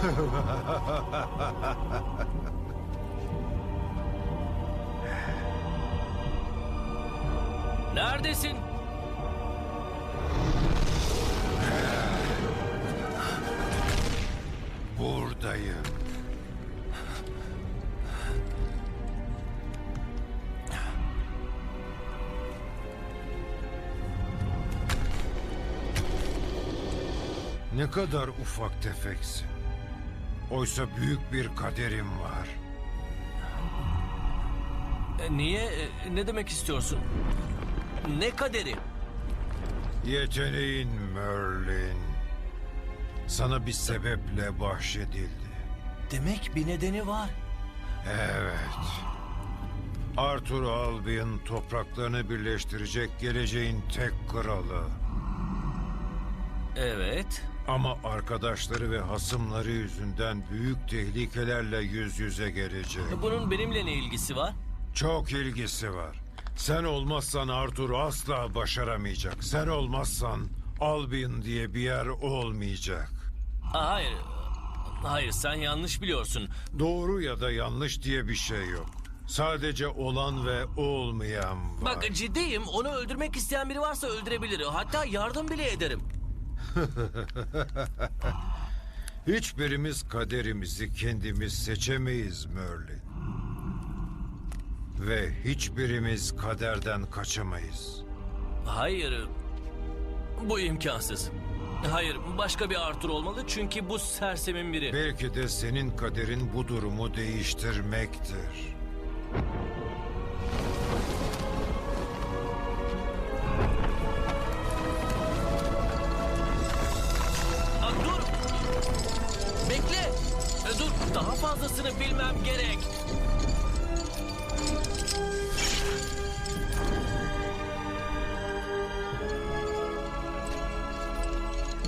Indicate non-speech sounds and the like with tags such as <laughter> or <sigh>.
<laughs> Neredesin? Buradayım. Ne kadar ufak tefeksin. Oysa büyük bir kaderim var. E, Niye? E, Ne demek istiyorsun? Ne kaderi? Yeteneğin Merlin. Sana bir sebeple bahşedildi. Demek bir nedeni var. Evet. Arthur Albion topraklarını birleştirecek geleceğin tek kralı. Evet. Ama arkadaşları ve hasımları yüzünden büyük tehlikelerle yüz yüze gelecek. Bunun benimle ne ilgisi var? Çok ilgisi var. Sen olmazsan Arthur asla başaramayacak. Sen olmazsan Albion diye bir yer olmayacak. Aa, hayır. Hayır sen yanlış biliyorsun. Doğru ya da yanlış diye bir şey yok. Sadece olan ve olmayan var. Bak ciddiyim onu öldürmek isteyen biri varsa öldürebilir. Hatta yardım bile ederim. <laughs> Hiçbirimiz kaderimizi kendimiz seçemeyiz Merlin. Ve hiçbirimiz kaderden kaçamayız. Hayır. Bu imkansız. Hayır başka bir Arthur olmalı çünkü bu sersemin biri. Belki de senin kaderin bu durumu değiştirmektir. Daha fazlasını bilmem gerek.